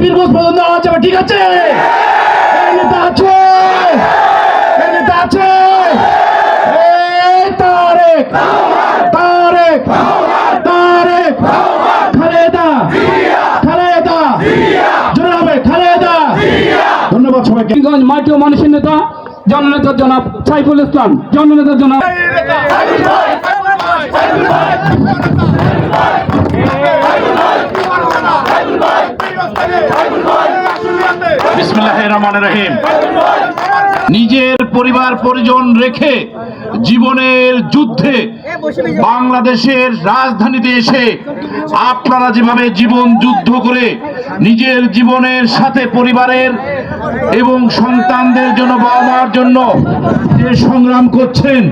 পীরগঞ্জ পর্যন্ত আওয়াজ যাবে ঠিক আছে? এই নেতা আছে। এই নেতা আছে। এই তারেক। তারেক। তারেক। খালেদা। খালেদা। জনাবে খালেদা। ধন্যবাদ সবাইকে। কিশোরগঞ্জ মাটি ও মানুষের নেতা জননেতা জনাব সাইফুল ইসলাম। জননেতা জনাব বিসমিল্লাহ রহমান নিজের পরিবার পরিজন রেখে জীবনের যুদ্ধে বাংলাদেশের রাজধানীতে এসে আপনারা যেভাবে জীবন যুদ্ধ করে নিজের জীবনের সাথে পরিবারের এবং সন্তানদের জন্য বাবা মার জন্য যে সংগ্রাম করছেন,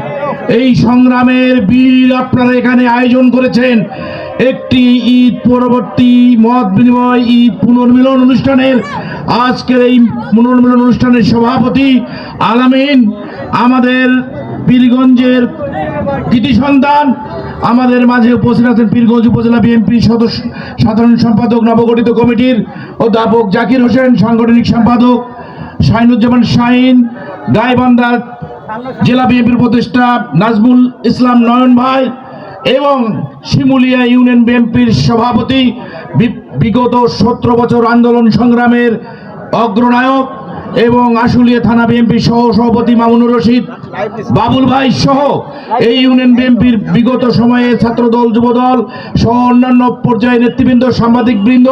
এই সংগ্রামের বীর আপনারা এখানে আয়োজন করেছেন। একটি ঈদ পরবর্তী মত বিনিময়, ঈদ পুনর্মিলন অনুষ্ঠানের আজকের এই পুনর্মিলন অনুষ্ঠানের সভাপতি আলামিন, আমাদের পীরগঞ্জের কৃতি সন্তান, আমাদের মাঝে উপস্থিত আছেন পীরগঞ্জ উপজেলা বিএনপি সদস্য, সাধারণ সম্পাদক নবগঠিত কমিটির অধ্যাপক জাকির হোসেন, সাংগঠনিক সম্পাদক শাহিনুজ্জামান শাহিন গাইবান্ধা জেলা বিএনপির উপদেষ্টা নাজমুল ইসলাম নয়ন ভাই এবং শিমুলিয়া ইউনিয়ন বিএনপির সভাপতি বিগত সতেরো বছর আন্দোলন সংগ্রামের অগ্রনায়ক এবং আশুলিয়া থানা বিএনপি সহ সভাপতি মামুনুর রশিদ, বাবুল ভাই সহ এই ইউনিয়ন বিএনপির বিগত সময়ে ছাত্রদল, যুবদল সহ অন্যান্য পর্যায়ে নেতৃবৃন্দ সাংবাদিক বৃন্দ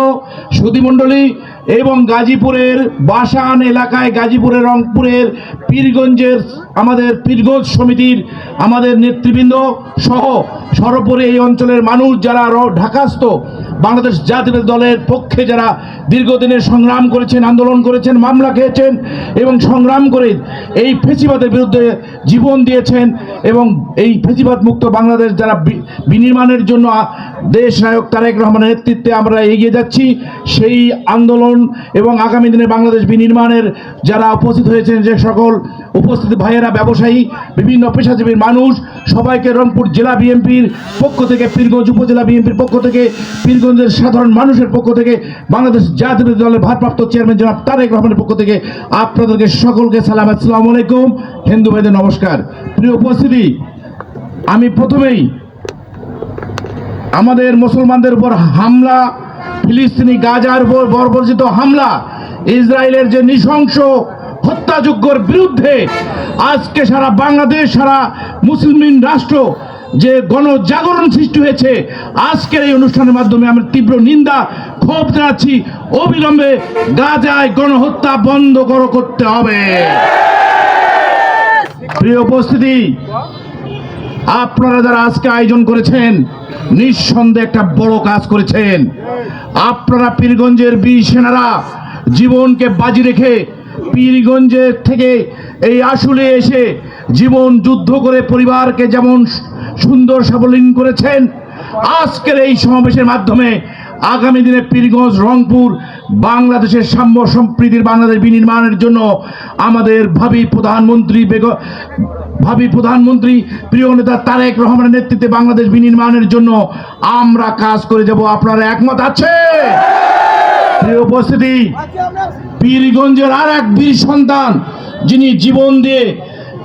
সুধীমণ্ডলী এবং গাজীপুরের বাসান এলাকায় গাজীপুরের রংপুরের পীরগঞ্জের আমাদের পীরগঞ্জ সমিতির আমাদের নেতৃবৃন্দ সহ সর্বোপরি এই অঞ্চলের মানুষ যারা ঢাকাস্থ বাংলাদেশ জাতীয় দলের পক্ষে যারা দীর্ঘদিনের সংগ্রাম করেছেন, আন্দোলন করেছেন, মামলা খেয়েছেন এবং সংগ্রাম করে এই ফেসিবাদের বিরুদ্ধে জীবন দিয়েছেন এবং এই ফেসিবাদ মুক্ত বাংলাদেশ যারা বিনির্মাণের জন্য দেশ নায়ক তারেক রহমানের নেতৃত্বে আমরা এগিয়ে যাচ্ছি। সেই আন্দোলন এবং আগামী দিনে বাংলাদেশ বিনির্মাণের যারা উপস্থিত হয়েছেন, যে সকল উপস্থিত ভাইয়েরা, ব্যবসায়ী, বিভিন্ন পেশাজীবীর মানুষ, সবাইকে রংপুর জেলা বিএনপির পক্ষ থেকে, পীরগঞ্জ উপজেলা বিএনপির পক্ষ থেকে, পীরগঞ্জের সাধারণ মানুষের পক্ষ থেকে, বাংলাদেশ জাতীয় দলের ভারপ্রাপ্ত চেয়ারম্যান জনাব তারেক রহমানের পক্ষ থেকে আপনাদেরকে সকলকে সালাম, আসসালামু আলাইকুম। হিন্দু ভাইদের নমস্কার। প্রিয় উপস্থিতি, আমি প্রথমেই আমাদের মুসলমানদের উপর হামলা, ফিলিস্তিনি গাজার উপর বর্বরচিত হামলা, ইসরায়েলের যে নৃশংস হত্যাযজ্ঞর বিরুদ্ধে আজকে সারা বাংলাদেশ, সারা মুসলিম রাষ্ট্র যে গণজাগরণ সৃষ্টি হয়েছে, আজকের এই অনুষ্ঠানের মাধ্যমে আমরা তীব্র নিন্দা, ক্ষোভ জানাচ্ছি। অবিলম্বে গাজায় গণহত্যা বন্ধ করো করতে হবে। প্রিয় উপস্থিতি আপনারা যারা আজকে আয়োজন করেছেন, নিঃসন্দেহে একটা বড় কাজ করেছেন। আপনারা পীরগঞ্জের বীর সেনারা জীবনকে বাজি রেখে পীরগঞ্জের থেকে এই আসলে এসে জীবন যুদ্ধ করে পরিবারকে যেমন সুন্দর সাবলীন করেছেন, আজকের এই সমাবেশের মাধ্যমে আগামী দিনে পীরগঞ্জ, রংপুর, বাংলাদেশের সাম্য সম্প্রীতির বাংলাদেশ বিনির্মাণের জন্য আমাদের ভাবি প্রধানমন্ত্রী বেগ ভাবি প্রধানমন্ত্রী, প্রিয় নেতা তারেক রহমানের নেতৃত্বে বাংলাদেশ বিনির্মাণের জন্য আমরা কাজ করে যাব। আপনারা একমত আছে? প্রিয় উপস্থিতি, পীরগঞ্জের আর এক বীর সন্তান, যিনি জীবন দিয়ে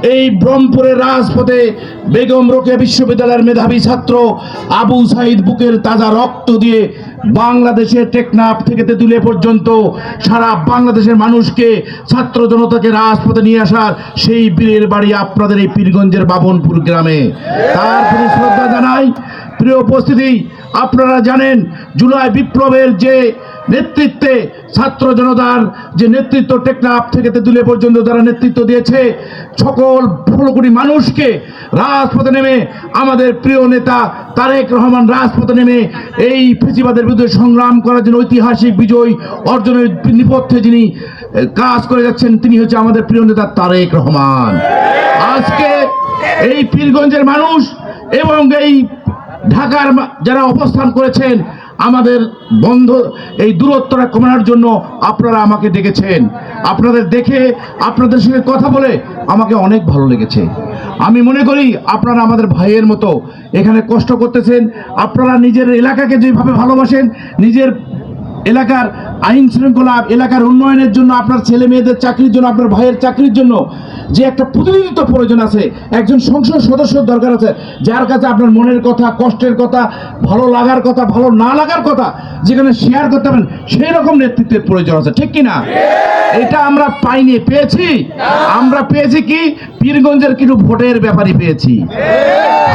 এই ব্রহ্মপুরের রাজপথে বেগম রোকে বিশ্ববিদ্যালয়ের মেধাবী ছাত্র আবু সাইদ বুকের তাজা রক্ত দিয়ে বাংলাদেশের টেকনাফ থেকে তেঁতুলে পর্যন্ত সারা বাংলাদেশের মানুষকে, ছাত্র জনতাকে রাজপথে নিয়ে আসার সেই বীরের বাড়ি আপনাদের এই পীরগঞ্জের বাবনপুর গ্রামে। তার প্রতি শ্রদ্ধা জানাই। প্রিয় উপস্থিতি আপনারা জানেন, জুলাই বিপ্লবের যে নেতৃত্বে ছাত্র জনতার যে নেতৃত্ব টেকনাফ থেকে তেঁতুলিয়া পর্যন্ত যারা নেতৃত্ব দিয়েছে, সকল কোটি মানুষকে রাজপথে নেমে আমাদের প্রিয় নেতা তারেক রহমান রাজপথে নেমে এই ফেসিবাদের বিরুদ্ধে সংগ্রাম করার জন্য ঐতিহাসিক বিজয় অর্জনের নিপথ্যে যিনি কাজ করে যাচ্ছেন, তিনি হচ্ছে আমাদের প্রিয় নেতা তারেক রহমান। আজকে এই পীরগঞ্জের মানুষ এবং এই ঢাকার যারা অবস্থান করেছেন, আমাদের বন্ধ, এই দূরত্বটা কমানোর জন্য আপনারা আমাকে ডেকেছেন। আপনাদের দেখে, আপনাদের সঙ্গে কথা বলে আমাকে অনেক ভালো লেগেছে। আমি মনে করি আপনারা আমাদের ভাইয়ের মতো এখানে কষ্ট করতেছেন। আপনারা নিজের এলাকাকে যেভাবে ভালোবাসেন, নিজের এলাকার আইন শৃঙ্খলা এলাকার উন্নয়নের জন্য আপনার ছেলে মেয়েদের চাকরির জন্য আপনার ভাইয়ের চাকরির জন্য যে একটা প্রতিনিধিত্ব প্রয়োজন আছে একজন সংসদ সদস্য দরকার আছে যার কাছে আপনার মনের কথা কষ্টের কথা ভালো লাগার কথা ভালো না লাগার কথা যেখানে শেয়ার করতে পারেন সেই রকম নেতৃত্বের প্রয়োজন আছে ঠিক কি না এটা আমরা পাইনি পেয়েছি? আমরা পেয়েছি কি? পীরগঞ্জের কিছু ভোটের ব্যাপারই পেয়েছি।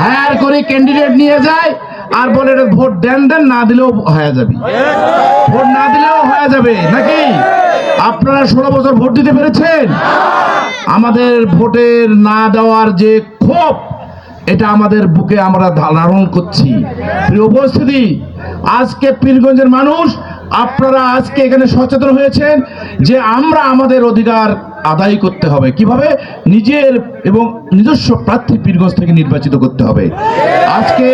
হায়ার করে ক্যান্ডিডেট নিয়ে যায় আর বলে ভোট দেন দেন, না দিলেও হয়ে যাবে। ভোট না দিলেও হয়ে যাবে, নাকি? আপনারা ষোলো বছর ভোট দিতে পেরেছেন? আমাদের ভোটের না দেওয়ার যে ক্ষোভ, এটা আমাদের বুকে আমরা ধারণ করছি। উপস্থিতি, আজকে পীরগঞ্জের মানুষ, আপনারা আজকে এখানে সচেতন হয়েছেন যে আমরা আমাদের অধিকার আদায় করতে হবে। কীভাবে? নিজের এবং নিজস্ব প্রার্থী পীরগঞ্জ থেকে নির্বাচিত করতে হবে। আজকে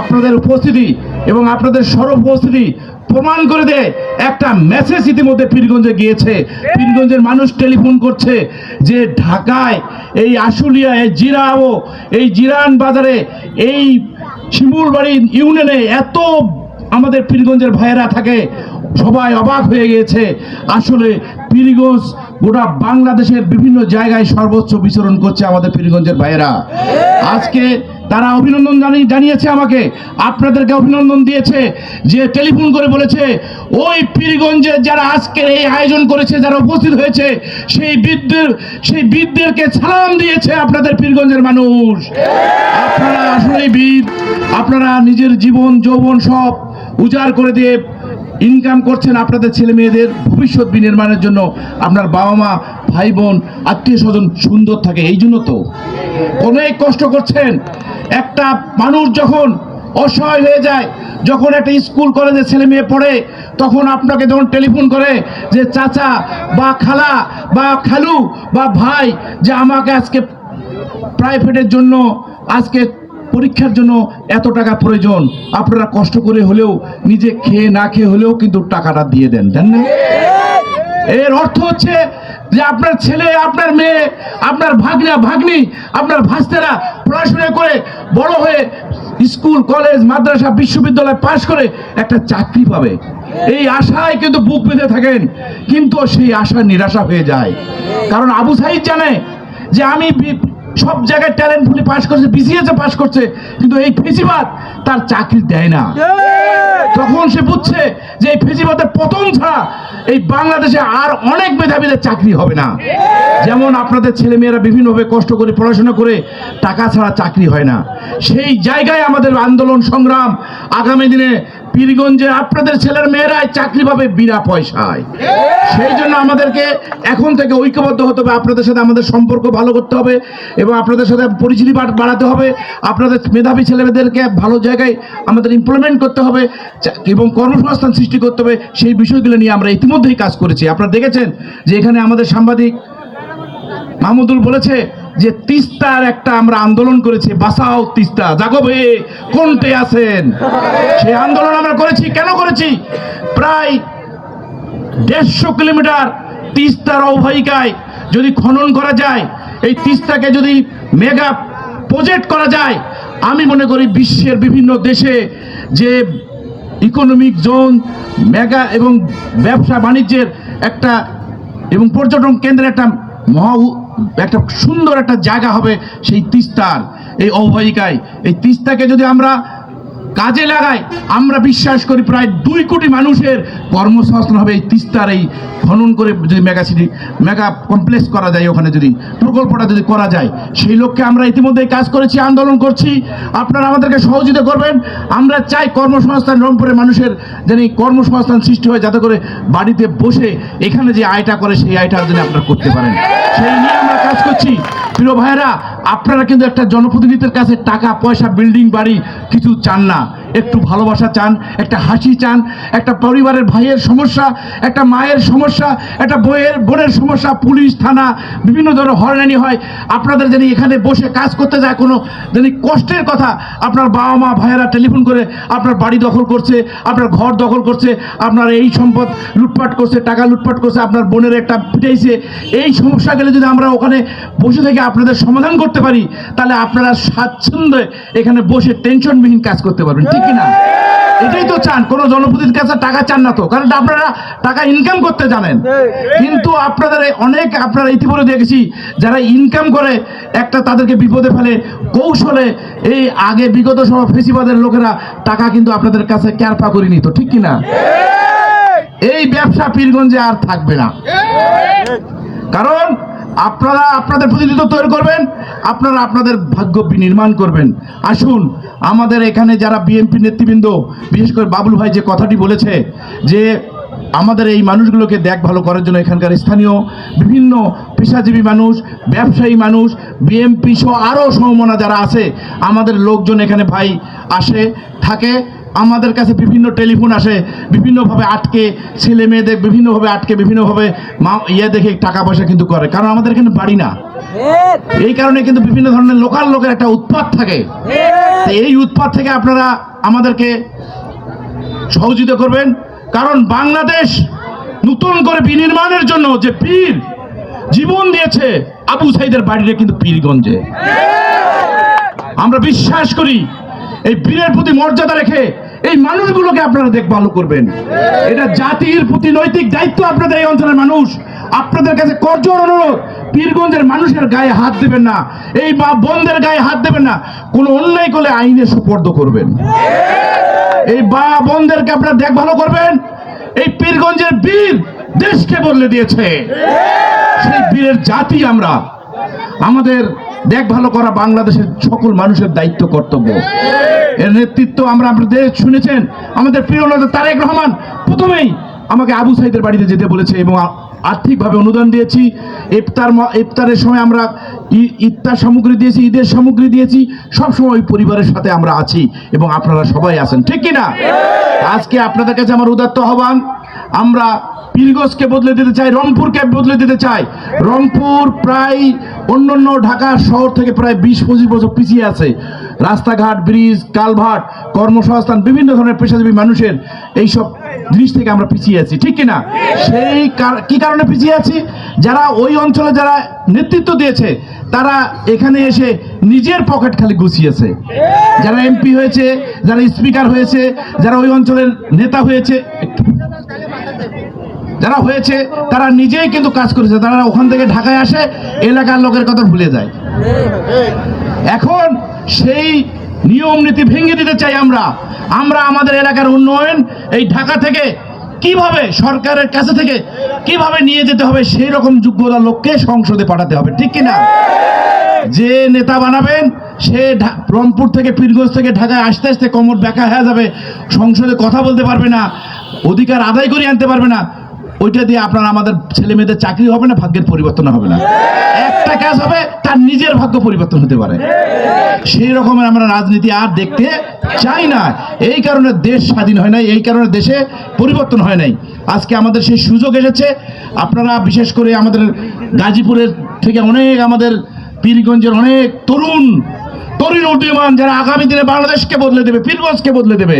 আপনাদের উপস্থিতি এবং আপনাদের সর্ব উপস্থিতি প্রমাণ করে দেয়। একটা মেসেজ ইতিমধ্যে পীরগঞ্জে গিয়েছে। পীরগঞ্জের মানুষ টেলিফোন করছে যে ঢাকায় এই আশুলিয়া, এই জিরাও, এই জিরান বাজারে, এই শিমুলবাড়ি ইউনিয়নে এত আমাদের পীরগঞ্জের ভাইয়েরা থাকে। সবাই অবাক হয়ে গিয়েছে। আসলে পীরগঞ্জ গোটা বাংলাদেশের বিভিন্ন জায়গায় সর্বোচ্চ বিচরণ করছে আমাদের পীরগঞ্জের ভাইয়েরা। আজকে তারা অভিনন্দন জানি জানিয়েছে আমাকে, আপনাদেরকে অভিনন্দন দিয়েছে যে টেলিফোন করে বলেছে, ওই পীরগঞ্জে যারা আজকের এই আয়োজন করেছে, যারা উপস্থিত হয়েছে, সেই বীরদের সেই বীরদেরকে সালাম দিয়েছে আপনাদের পীরগঞ্জের মানুষ। আপনারা আসলে বীর, আপনারা নিজের জীবন, যৌবন সব উজাড় করে দিয়ে ইনকাম করছেন আপনাদের ছেলে মেয়েদের ভবিষ্যৎ বিনির্মাণের জন্য। আপনার বাবা মা, ভাই বোন, আত্মীয় স্বজন সুন্দর থাকে, এই জন্য তো। অনেক কষ্ট করছেন। একটা মানুষ যখন অসহায় হয়ে যায়, যখন একটা স্কুল, কলেজে ছেলে মেয়ে পড়ে, তখন আপনাকে যখন টেলিফোন করে যে, চাচা বা খালা বা খালু বা ভাই, যে আমাকে আজকে প্রাইভেটের জন্য, আজকে পরীক্ষার জন্য এত টাকা প্রয়োজন, আপনারা কষ্ট করে হলেও, নিজে খেয়ে না খেয়ে হলেও কিন্তু টাকাটা দিয়ে দেন দেন না? এর অর্থ হচ্ছে যে আপনার ছেলে, আপনার মেয়ে, আপনার ভাগনা, ভাগ্নি, আপনার ভাস্তেরা পড়াশোনা করে বড় হয়ে স্কুল, কলেজ, মাদ্রাসা, বিশ্ববিদ্যালয় পাশ করে একটা চাকরি পাবে। এই আশায় কিন্তু বুক বেঁধে থাকেন, কিন্তু সেই আশা নিরাশা হয়ে যায়। কারণ আবু সাইদ জানে যে আমি সব জায়গায় ট্যালেন্ট ফুলি পাশ করছে বিসিএসে পাশ করছে কিন্তু এই ফেসিবাদ তার চাকরি দেয় না। তখন সে বুঝছে যে এই ফেসিবাদের পতন ছাড়া এই বাংলাদেশে আর অনেক মেধাবীদের চাকরি হবে না। যেমন আপনাদের ছেলেমেয়েরা বিভিন্নভাবে কষ্ট করে পড়াশোনা করে, টাকা ছাড়া চাকরি হয় না। সেই জায়গায় আমাদের আন্দোলন সংগ্রাম আগামী দিনে পীরগঞ্জে আপনাদের ছেলের মেয়েরাই চাকরি পাবে বিনা পয়সায়। সেই জন্য আমাদেরকে এখন থেকে ঐক্যবদ্ধ হতে হবে, আপনাদের সাথে আমাদের সম্পর্ক ভালো করতে হবে এবং আপনাদের সাথে পরিচিতি বাড়- বাড়াতে হবে। আপনাদের মেধাবী ছেলেমেয়েদেরকে ভালো জায়গায় আমাদের ইমপ্লিমেন্ট করতে হবে এবং কর্মসংস্থান সৃষ্টি করতে হবে, সেই বিষয়গুলো নিয়ে আমরা ইতিমধ্যেই কাজ করেছি। আপনারা দেখেছেন যে এখানে আমাদের সাংবাদিক মাহমুদুল বলেছে যে তিস্তার একটা আমরা আন্দোলন করেছি। বাসাও তিস্তা। জাগো ভাই, কোনটে আছেন? সেই আন্দোলন আমরা করেছি। কেন করেছি? প্রায় দেড়শো কিলোমিটার তিস্তার অববাহিকায় যদি খনন করা যায়, এই তিস্তাকে যদি মেগা প্রজেক্ট করা যায়, আমি মনে করি বিশ্বের বিভিন্ন দেশে যে ইকোনমিক জোন, মেগা এবং ব্যবসা বাণিজ্যের একটা এবং পর্যটন কেন্দ্রের একটা মহা একটা সুন্দর একটা জায়গা হবে সেই তিস্তার, এই অববাহিকায় এই তিস্তাকে যদি আমরা কাজে লাগাই, আমরা বিশ্বাস করি প্রায় দুই কোটি মানুষের কর্মসংস্থান হবে এই তিস্তার এই খনন করে যদি মেগা সিটি, মেগা কমপ্লেক্স করা যায় ওখানে যদি, প্রকল্পটা যদি করা যায়, সেই লক্ষ্যে আমরা ইতিমধ্যেই কাজ করেছি, আন্দোলন করছি। আপনারা আমাদেরকে সহযোগিতা করবেন। আমরা চাই কর্মসংস্থান রংপুরের মানুষের যেন এই কর্মসংস্থান সৃষ্টি হয়, যাতে করে বাড়িতে বসে এখানে যে আয়টা করে, সেই আয়টা যেন আপনারা করতে পারেন। সেই নিয়ে আমরা কাজ করছি। প্রিয় ভাইয়েরা, আপনারা কিন্তু একটা জনপ্রতিনিধিদের কাছে টাকা, পয়সা, বিল্ডিং, বাড়ি কিছু চান না। একটু ভালোবাসা চান, একটা হাসি চান, একটা পরিবারের ভাইয়ের সমস্যা, একটা মায়ের সমস্যা, একটা বইয়ের বোনের সমস্যা, পুলিশ, থানা, বিভিন্ন ধরনের হয়রানি হয়। আপনাদের যদি এখানে বসে কাজ করতে যায় কোনো যদি কষ্টের কথা, আপনার বাবা মা, ভাইয়েরা টেলিফোন করে আপনার বাড়ি দখল করছে, আপনার ঘর দখল করছে, আপনার এই সম্পদ লুটপাট করছে, টাকা লুটপাট করছে, আপনার বোনের একটা পিটাইছে, এই সমস্যাগুলো যদি আমরা ওখানে বসে থেকে আপনাদের সমাধান করতে পারি, তাহলে আপনারা স্বাচ্ছন্দ্যে এখানে বসে টেনশনবিহীন কাজ করতে পারবেন। ঠিক কি না এটাই তো চান কোন জনপ্রতির কাছে টাকা চান না তো। কারণ আপনারা টাকা ইনকাম করতে জানেন। কিন্তু আপনাদের অনেক আপনারা ইতিপূর্বে দেখেছি যারা ইনকাম করে একটা তাদেরকে বিপদে ফেলে কৌশলে এই আগে বিগত সব ফেসিবাদের লোকেরা টাকা কিন্তু আপনাদের কাছে ক্যারপা করে নিত ঠিক কিনা? এই ব্যবসা পীরগঞ্জে আর থাকবে না। কারণ আপনারা আপনাদের প্রতিনিধিত্ব তৈরি করবেন, আপনারা আপনাদের ভাগ্য নির্মাণ করবেন। আসুন, আমাদের এখানে যারা বিএনপি নেতৃবৃন্দ, বিশেষ করে বাবুল ভাই যে কথাটি বলেছে, যে আমাদের এই মানুষগুলোকে দেখ ভালো করার জন্য এখানকার স্থানীয় বিভিন্ন পেশাজীবী মানুষ, ব্যবসায়ী মানুষ বিএমপি সহ আরও সমমনা যারা আছে, আমাদের লোকজন এখানে ভাই আসে, থাকে। আমাদের কাছে বিভিন্ন টেলিফোন আসে বিভিন্নভাবে আটকে ছেলে মেয়েদের বিভিন্নভাবে আটকে বিভিন্নভাবে মা ইয়ে দেখে টাকা পয়সা কিন্তু করে। কারণ আমাদের এখানে বাড়ি না। এই কারণে কিন্তু বিভিন্ন ধরনের লোকাল লোকের একটা উৎপাত থাকে। এই উৎপাত থেকে আপনারা আমাদেরকে সহযোগিতা করবেন। কারণ বাংলাদেশ নতুন করে বিনির্মাণের জন্য যে পীর জীবন দিয়েছে আবু সাইদের বাড়িটা কিন্তু পীরগঞ্জে। আমরা বিশ্বাস করি এই বীরের প্রতি মর্যাদা রেখে এই মানুষগুলোকে আপনারা দেখভাল করবেন। এটা জাতির প্রতি নৈতিক দায়িত্ব আপনাদের এই অঞ্চলের মানুষ। আপনাদের কাছে করজোর অনুরোধ, পীরগঞ্জের মানুষের গায়ে হাত দেবেন না। এই মা বোনদের গায়ে হাত দেবেন না। কোনো অন্যায় করলে আইনে সুপর্দ করবেন। এই বা বোনদেরকে আপনারা দেখভাল করবেন। এই পীরগঞ্জের বীর দেশকে বদলে দিয়েছে। সেই বীরের জাতি আমরা। আমাদের দেখভাল করা বাংলাদেশের সকল মানুষের দায়িত্ব, কর্তব্য। এর নেতৃত্ব আমরা আপনাদের শুনেছেন। আমাদের প্রিয় নেতা তারেক রহমান, প্রথমেই আমাকে আবু সাইদের বাড়িতে যেতে বলেছে এবং আর্থিকভাবে অনুদান দিয়েছি। ইফতার ইফতারের সময় আমরা ইফতার সামগ্রী দিয়েছি, ঈদের সামগ্রী দিয়েছি। সব সময় পরিবারের সাথে আমরা আছি এবং আপনারা সবাই আছেন। ঠিক কি না আজকে আপনাদের কাছে আমার উদাত্ত আহ্বান, আমরা পীরগঞ্জকে বদলে দিতে চাই, রংপুরকে বদলে দিতে চাই। রংপুর প্রায় অন্যান্য ঢাকা শহর থেকে প্রায় বিশ পঁচিশ বছর পিছিয়ে আছে। রাস্তাঘাট, ব্রিজ, কালভার্ট, কর্মসংস্থান, বিভিন্ন ধরনের পেশাজীবী মানুষের এইসব জিনিস থেকে আমরা পিছিয়ে আছি। ঠিক কিনা? সেই কি কারণে পিছিয়ে আছি? যারা ওই অঞ্চলে যারা নেতৃত্ব দিয়েছে, তারা এখানে এসে নিজের পকেট খালি গুছিয়েছে। যারা এমপি হয়েছে, যারা স্পিকার হয়েছে, যারা ওই অঞ্চলের নেতা হয়েছে যারা হয়েছে, তারা নিজেই কিন্তু কাজ করেছে। তারা ওখান থেকে ঢাকায় আসে, এলাকার লোকের কথা ভুলে যায়। এখন সেই নিয়ম নীতি ভেঙে দিতে চাই আমরা। আমরা আমাদের এলাকার উন্নয়ন এই ঢাকা থেকে কীভাবে, সরকারের কাছে থেকে কীভাবে নিয়ে যেতে হবে, সেই রকম যোগ্যতা লোককে সংসদে পাঠাতে হবে, ঠিক কিনা? যে নেতা বানাবেন, সে রংপুর থেকে, পীরগঞ্জ থেকে, ঢাকায় আসতে আসতে কোমর বেকা হয়ে যাবে, সংসদে কথা বলতে পারবে না, অধিকার আদায় করে আনতে পারবে না। ওইটা দিয়ে আপনার আমাদের ছেলে মেয়েদের চাকরি হবে না, ভাগ্যের পরিবর্তন হবে না। একটা কাজ হবে, তার নিজের ভাগ্য পরিবর্তন হতে পারে। সেই রকমের আমরা রাজনীতি আর দেখতে চাই না। এই কারণে দেশ স্বাধীন হয় নাই, এই কারণে দেশে পরিবর্তন হয় নাই। আজকে আমাদের সেই সুযোগ এসেছে। আপনারা বিশেষ করে আমাদের গাজীপুরের থেকে অনেক আমাদের পীরগঞ্জের অনেক তরুণ তরুণ উদীয়মান যারা আগামী দিনে বাংলাদেশকে বদলে দেবে, পীরগঞ্জকে বদলে দেবে।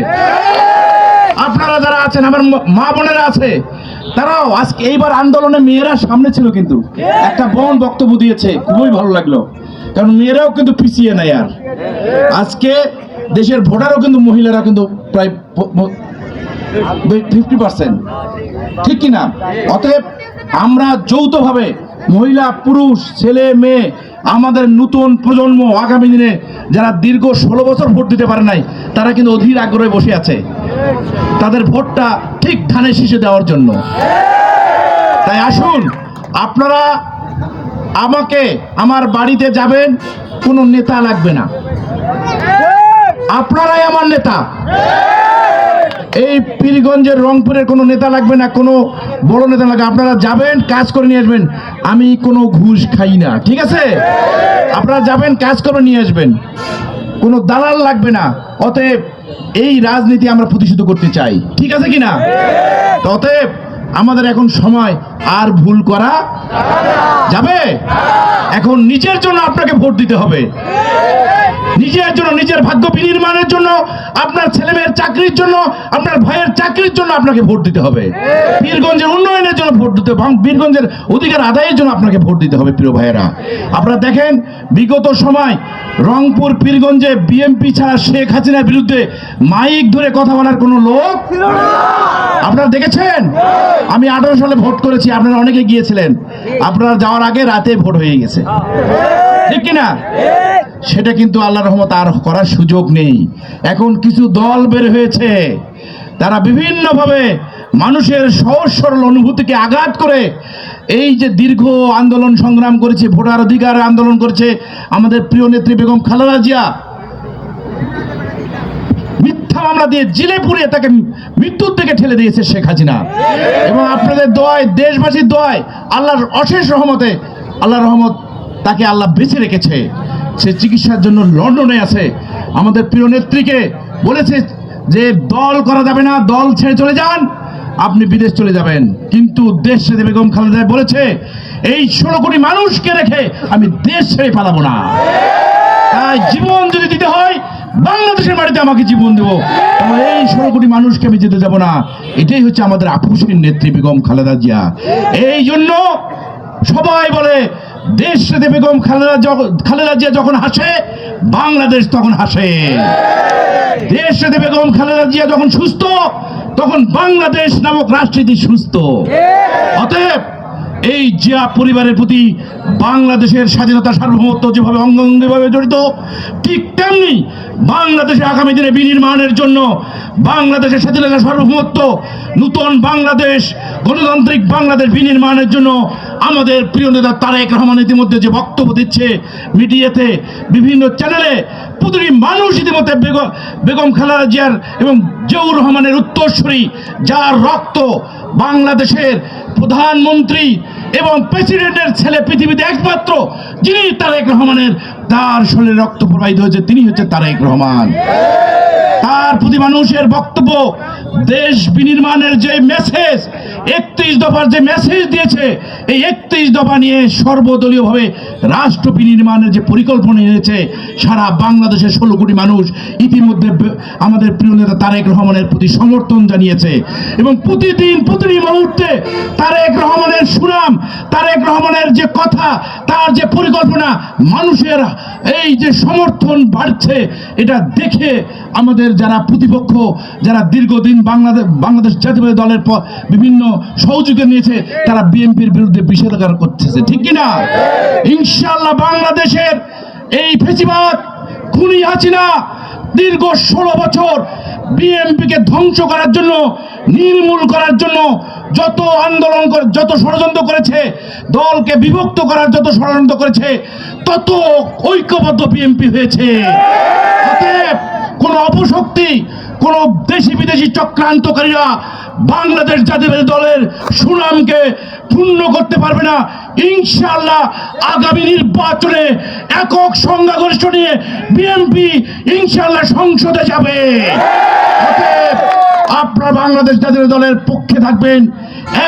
আপনারা যারা আছেন, আমার মা বোনেরা আছে তারাও আজকে এইবার আন্দোলনে মেয়েরা সামনে ছিল কিন্তু। একটা বোন বক্তব্য দিয়েছে, খুবই ভালো লাগল। কারণ মেয়েরাও কিন্তু পিছিয়ে নেয় আর। আজকে দেশের ভোটারও কিন্তু মহিলারা কিন্তু প্রায় ফিফটি পার্সেন্ট ঠিক কিনা অতএব আমরা যৌথভাবে মহিলা, পুরুষ, ছেলে, মেয়ে আমাদের নতুন প্রজন্ম আগামী দিনে যারা দীর্ঘ ষোলো বছর ভোট দিতে পারে নাই, তারা কিন্তু অধীর আগ্রহে বসে আছে। তাদের ভোটটা ঠিক ধানের শীষে দেওয়ার জন্য। তাই আসুন, আপনারা আমাকে, আমার বাড়িতে যাবেন, কোনো নেতা লাগবে না। আপনারাই আমার নেতা। এই পীরগঞ্জের রংপুরের কোনো নেতা লাগবে না, কোনো বড় নেতা লাগবে। আপনারা যাবেন, কাজ করে নিয়ে আসবেন। আমি কোনো ঘুষ খাই না, ঠিক আছে? আপনারা যাবেন, কাজ করে নিয়ে আসবেন। কোনো দালাল লাগবে না। অতএব এই রাজনীতি আমরা প্রতিষ্ঠিত করতে চাই, ঠিক আছে কি না অতএব আমাদের এখন সময়, আর ভুল করা যাবে? এখন নিজের জন্য আপনাকে ভোট দিতে হবে। নিজের জন্য, নিজের ভাগ্য বিনির্মাণের জন্য, আপনার ছেলেমেয়ের চাকরির জন্য, আপনার ভাইয়ের চাকরির জন্য আপনাকে ভোট দিতে হবে। বীরগঞ্জের উন্নয়নের জন্য ভোট দিতে হবে বীরগঞ্জের অধিকার আদায়ের জন্য আপনাকে ভোট দিতে হবে, প্রিয় ভাইয়েরা। আপনারা দেখেন, বিগত সময় রংপুর পীরগঞ্জে বিএমপি ছাড়া শেখ হাসিনার বিরুদ্ধে মাইক ধরে কথা বলার কোনো লোক আপনারা দেখেছেন? আমি আঠারো সালে ভোট করেছি, আপনারা অনেকে গিয়েছিলেন। আপনারা যাওয়ার আগে রাতে ভোট হয়ে গেছে। ঠিক কিনা? সেটা কিন্তু আল্লাহ রহমত আর করার সুযোগ নেই। এখন কিছু দল বের হয়েছে। তারা বিভিন্নভাবে মানুষের সহজ সরল অনুভূতিকে আঘাত করে। এই যে দীর্ঘ আন্দোলন সংগ্রাম করেছে, ভোটার অধিকার আন্দোলন করেছে আমাদের প্রিয় নেত্রী বেগম খালেদা জিয়া। মিথ্যা মামলা দিয়ে জিলে পুড়িয়ে তাকে মৃত্যুর দিকে ঠেলে দিয়েছে শেখ হাসিনা। এবং আপনাদের দোয়ায়, দেশবাসীর দোয়ায়, আল্লাহর অশেষ রহমতে, আল্লাহর রহমত তাকে আল্লাহ বেঁচে রেখেছে। সে চিকিৎসার জন্য লন্ডনে আছে। আমাদের প্রিয় নেত্রীকে বলেছে যে, দল করা যাবে না, দল ছেড়ে চলে যান, আপনি বিদেশ চলে যাবেন। কিন্তু দেশ ছেড়ে বেগম খালেদা বলেছে, এই ষোলো কোটি মানুষকে রেখে আমি দেশ ছেড়ে পালাবো না। তাই জীবন যদি দিতে হয়, বাংলাদেশের মাটিতে আমাকে জীবন দেবো। এই ষোলো কোটি মানুষকে আমি যেতে যাব না। এটাই হচ্ছে আমাদের আপুসীর নেত্রী বেগম খালেদা জিয়া। এই জন্য সবাই বলে দেশ বেগম খালেদা যখন খালেদা জিয়া যখন হাসে বাংলাদেশ তখন হাসে। দেশ বেগম খালেদা জিয়া যখন সুস্থ তখন বাংলাদেশ নামক রাষ্ট্রটি সুস্থ। অতএব এই জিয়া পরিবারের প্রতি বাংলাদেশের স্বাধীনতা সার্বভৌমত্ব যেভাবে অঙ্গাঙ্গিভাবে জড়িত, ঠিক তেমনি বাংলাদেশে আগামী দিনে বিনির্মাণের জন্য বাংলাদেশের স্বাধীনতা সার্বভৌমত্ব, নূতন বাংলাদেশ, গণতান্ত্রিক বাংলাদেশ বিনির্মাণের জন্য আমাদের প্রিয় নেতা তারেক রহমান ইতিমধ্যে যে বক্তব্য দিচ্ছে মিডিয়াতে, বিভিন্ন চ্যানেলে, প্রতিটি মানুষ ইতিমধ্যে বেগম বেগম জিয়ার এবং জিয়াউর রহমানের উত্তরসূরি, যার রক্ত বাংলাদেশের প্রধানমন্ত্রী এবং প্রেসিডেন্টের ছেলে পৃথিবীতে একমাত্র, যিনি তারেক রহমানের তার শরীরে রক্ত প্রবাহিত হয়েছে তিনি হচ্ছে তারেক রহমান। তার প্রতি মানুষের বক্তব্য দেশ বিনির্মাণের যে মেসেজ একত্রিশ দফার যে মেসেজ দিয়েছে, এই একত্রিশ দফা নিয়ে সর্বদলীয়ভাবে রাষ্ট্র বিনির্মাণের যে পরিকল্পনা নিয়েছে সারা বাংলাদেশের ষোলো কোটি মানুষ ইতিমধ্যে আমাদের প্রিয় নেতা তারেক রহমানের প্রতি সমর্থন জানিয়েছে। এবং প্রতিদিন, প্রতিটি মুহূর্তে তারেক রহমানের সুনাম, তারেক রহমানের যে কথা, তার যে পরিকল্পনা, মানুষের এই যে সমর্থন বাড়ছে, এটা দেখে আমাদের যারা প্রতিপক্ষ, যারা দীর্ঘদিন বাংলাদেশ বাংলাদেশ জাতীয়বাদী দলের প- বিভিন্ন সহযোগিতা নিয়েছে, তারা বিএনপির বিরুদ্ধে বিষেধাগার করতেছে। ঠিক কিনা? ইনশাল্লাহ বাংলাদেশের এই ফেসিবাদ, খুনি হাসিনা দীর্ঘ ষোলো বছর বিএনপিকে ধ্বংস করার জন্য, নির্মূল করার জন্য যত আন্দোলন করে যত ষড়যন্ত্র করেছে, দলকে বিভক্ত করার যত ষড়যন্ত্র করেছে, তত ঐক্যবদ্ধ বিএনপি হয়েছে। কোন অপশক্তি কোন দেশি বিদেশি চক্রান্তকারীরা বাংলাদেশ জাতীয় দলের সুনামকে পূর্ণ করতে পারবে না। ইনশাল্লাহ আগামী নির্বাচনে একক সংখ্যাগরিষ্ঠ নিয়ে বিএনপি ইনশাল্লাহ সংসদে যাবে। আপনার বাংলাদেশ জাতীয় দলের পক্ষে থাকবেন।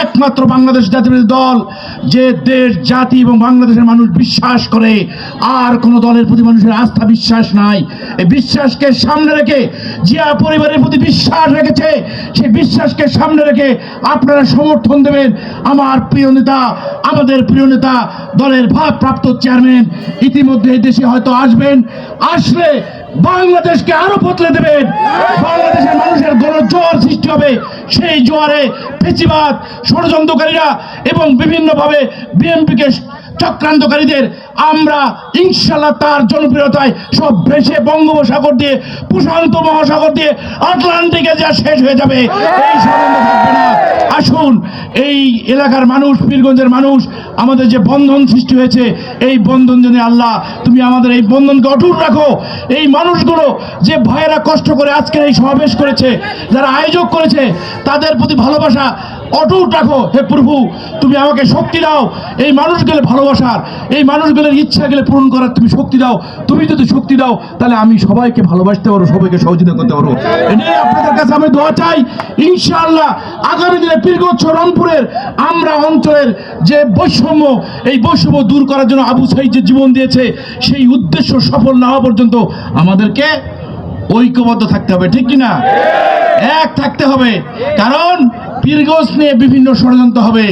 একমাত্র বাংলাদেশ জাতীয় দল যে দেশ, জাতি এবং বাংলাদেশের মানুষ বিশ্বাস করে, আর কোন দলের প্রতি মানুষের আস্থা বিশ্বাস নাই। এই বিশ্বাসকে সামনে রেখে জিয়া পরিবারের প্রতি বিশ্বাস রেখেছে, সেই বিশ্বাসকে সামনে রেখে আপনারা সমর্থন দেবেন। আমার প্রিয় নেতা, আমাদের প্রিয় নেতা, দলের ভারপ্রাপ্ত চেয়ারম্যান, ইতিমধ্যে দেশে হয়তো আসবেন। আসলে বাংলাদেশকে আরও বদলে দেবেন। বাংলাদেশের মানুষের গণজোয়ার সৃষ্টি হবে। সেই জোয়ারে ফেঁচিবাদ ষড়যন্ত্রকারীরা এবং বিভিন্নভাবে বিএনপিকে চক্রান্তকারীদের আমরা ইনশাল্লাহ তার জনপ্রিয়তায় সব ভেসে বঙ্গোপসাগর দিয়ে, প্রশান্ত মহাসাগর দিয়ে, আটলান্টিকে যা শেষ হয়ে যাবে, এই ষড়যন্ত্র থাকবে না। আসুন, এই এলাকার মানুষ, পীরগঞ্জের মানুষ, আমাদের যে বন্ধন সৃষ্টি হয়েছে, এই বন্ধন যেন আল্লাহ, তুমি আমাদের এই বন্ধনকে অটুট রাখো। এই মানুষগুলো যে ভাইয়েরা কষ্ট করে আজকের এই সমাবেশ করেছে, যারা আয়োজক করেছে, তাদের প্রতি ভালোবাসা অটুট রাখো। হে প্রভু, তুমি আমাকে শক্তি দাও। এই মানুষগুলো ভালোবাসার, এই মানুষগুলোর ইচ্ছাগুলো পূরণ করার তুমি শক্তি দাও। তুমি যদি শক্তি দাও, তাহলে আমি সবাইকে ভালোবাসতে পারব সবাইকে সহযোগিতা করতে পারব এটাই আপনাদের কাছে আমি দোয়া চাই, ইনশাআল্লাহ আগামী দিনে পীরগচ্ছ রংপুরের আমরা অঞ্চলের যে বৈষম্য, এই বৈষম্য দূর করার জন্য আবু সাইদ যে জীবন দিয়েছে, সেই উদ্দেশ্য সফল না হওয়া পর্যন্ত আমাদেরকে ঐক্যবদ্ধ থাকতে হবে, ঠিক কিনা? এক থাকতে হবে, কারণ পীরগঞ্জ নিয়ে বিভিন্ন ষড়যন্ত্র হবে।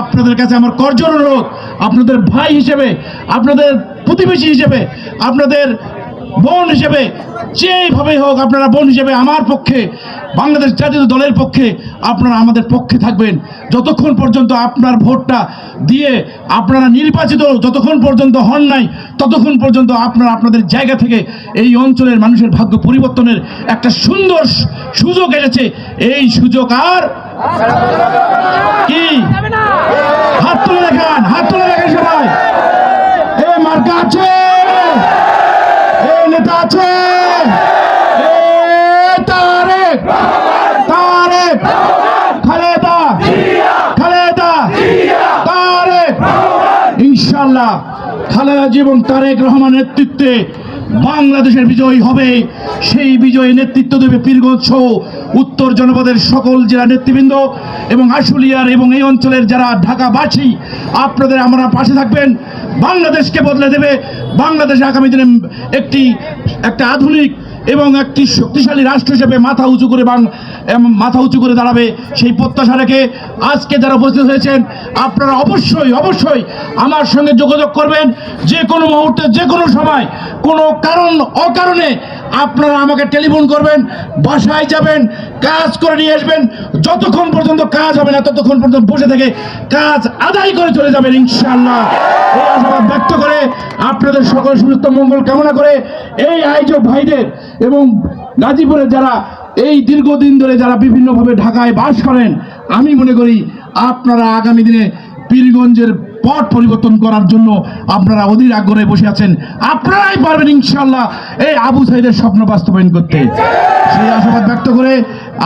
আপনাদের কাছে আমার কর্জন অনুরোধ, আপনাদের ভাই হিসেবে, আপনাদের প্রতিবেশী হিসেবে, আপনাদের বোন হিসেবে যেভাবে হোক আপনারা বোন হিসেবে আমার পক্ষে, বাংলাদেশ জাতীয় দলের পক্ষে আপনারা আমাদের পক্ষে থাকবেন। যতক্ষণ পর্যন্ত আপনার ভোটটা দিয়ে আপনারা নির্বাচিত, যতক্ষণ পর্যন্ত হন নাই, ততক্ষণ পর্যন্ত আপনারা আপনাদের জায়গা থেকে এই অঞ্চলের মানুষের ভাগ্য পরিবর্তনের একটা সুন্দর সুযোগ এসেছে। এই সুযোগ আর কি? হাত তুলে দেখান, হাত তুলে দেখান সবাই এ মার্কা আছে এ নেতা আছে এ তারেক তারেক খালেদা খালেদা তারেক ইনশাল্লাহ খালেদা জীবন তারেক রহমান নেতৃত্বে বাংলাদেশের বিজয় হবে। সেই বিজয়ে নেতৃত্ব দেবে পীরগঞ্জ সহ উত্তর জনপদের সকল জেলা নেতৃবৃন্দ এবং আশুলিয়ার এবং এই অঞ্চলের যারা ঢাকাবাসী, আপনাদের আমরা পাশে থাকবেন। বাংলাদেশকে বদলে দেবে বাংলাদেশ আগামী দিনে একটি, একটা আধুনিক এবং একটি শক্তিশালী রাষ্ট্র হিসেবে মাথা উঁচু করে বাং মাথা উঁচু করে দাঁড়াবে সেই প্রত্যাশা রেখে আজকে যারা উপস্থিত হয়েছেন, আপনারা অবশ্যই অবশ্যই আমার সঙ্গে যোগাযোগ করবেন। যে কোনো মুহূর্তে, যে কোনো সময়, কোনো কারণ, অকারণে আপনারা আমাকে টেলিফোন করবেন, বাসায় যাবেন, কাজ করে নিয়ে আসবেন। যতক্ষণ পর্যন্ত কাজ হবে না, ততক্ষণ পর্যন্ত বসে থেকে কাজ আদায় করে চলে যাবেন ইনশাল্লাহ ব্যক্ত করে আপনাদের সকল সুস্থ মঙ্গল কামনা করে এই আয়োজক ভাইদের এবং গাজীপুরে যারা এই দীর্ঘদিন ধরে যারা বিভিন্নভাবে ঢাকায় বাস করেন, আমি মনে করি আপনারা আগামী দিনে পীরগঞ্জের পট পরিবর্তন করার জন্য আপনারা অধীর আগ্রহে বসে আছেন। আপনারাই পারবেন ইনশাল্লাহ এই আবু সাইদের স্বপ্ন বাস্তবায়ন করতে। সেই আশাবাদ ব্যক্ত করে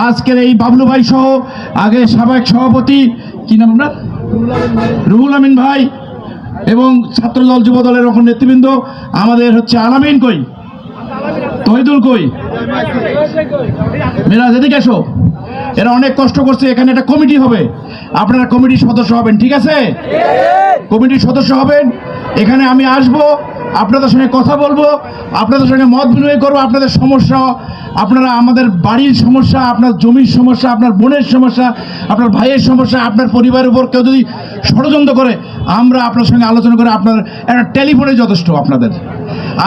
আজকের এই বাবলু ভাই সহ আগে সাবেক সভাপতি, কি নাম আপনার? রুহুল আমিন ভাই এবং ছাত্রদল যুব দলের এখন নেতৃবৃন্দ আমাদের হচ্ছে আলামিন কই? তহিদুল কই? মিরাজ, এদিকে এসো। এরা অনেক কষ্ট করছে, এখানে একটা কমিটি হবে। আপনারা কমিটির সদস্য হবেন, ঠিক আছে? কমিটির সদস্য হবেন। এখানে আমি আসব, আপনাদের সঙ্গে কথা বলব, আপনাদের সঙ্গে মত বিনিময় করব, আপনাদের সমস্যা, আপনারা আমাদের বাড়ির সমস্যা, আপনার জমির সমস্যা, আপনার বোনের সমস্যা, আপনার ভাইয়ের সমস্যা, আপনার পরিবারের উপর কেউ যদি ষড়যন্ত্র করে, আমরা আপনার সঙ্গে আলোচনা করে আপনার একটা টেলিফোনে যথেষ্ট আপনাদের।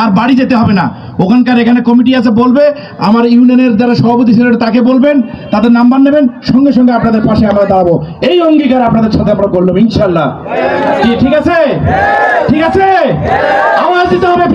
আর বাড়ি যেতে হবে না। ওখানকার এখানে কমিটি আছে, বলবে, আমার ইউনিয়নের যারা সভাপতি ছিলেন তাকে বলবেন, তাদের নাম্বার নেবেন, সঙ্গে সঙ্গে আপনাদের পাশে আমরা দাঁড়াবো। এই অঙ্গীকার আপনাদের সাথে আমরা করলাম ইনশাল্লাহ ঠিক আছে? ঠিক আছে? আওয়াজ দিতে হবে